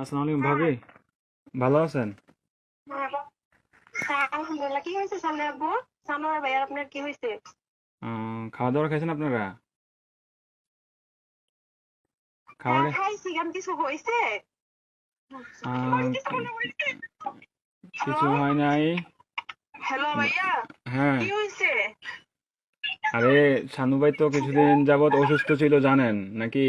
আসসালামু আলাইকুম ভাবি। ভালো আছেন? আলহামদুলিল্লাহ। কি হয়েছে সামনে আব্বু? সানোয়ার ভাইয়ার আপনার কি হয়েছে? খাওয়া দাওয়া খাইছেন আপনারা? খাওয়া খাইছি কেন কিছু হয়েছে। কিছু হয় নাই। হ্যালো ভাইয়া। হ্যাঁ। কি হয়েছে? আরে সানু ভাই তো কিছুদিন যাবত অসুস্থ ছিল জানেন নাকি?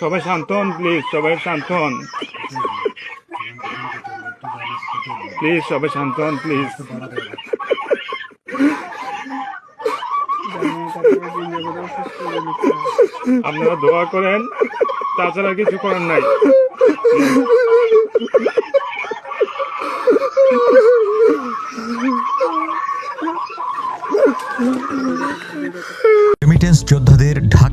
সবাই শান্ত হন প্লিজ সবাই শান্ত হন। প্লিজ সবাই শান্ত হন প্লিজ আপনারা দোয়া করেন, তাছাড়া কিছু করার নাই। রেমিটেন্স যোদ্ধাদের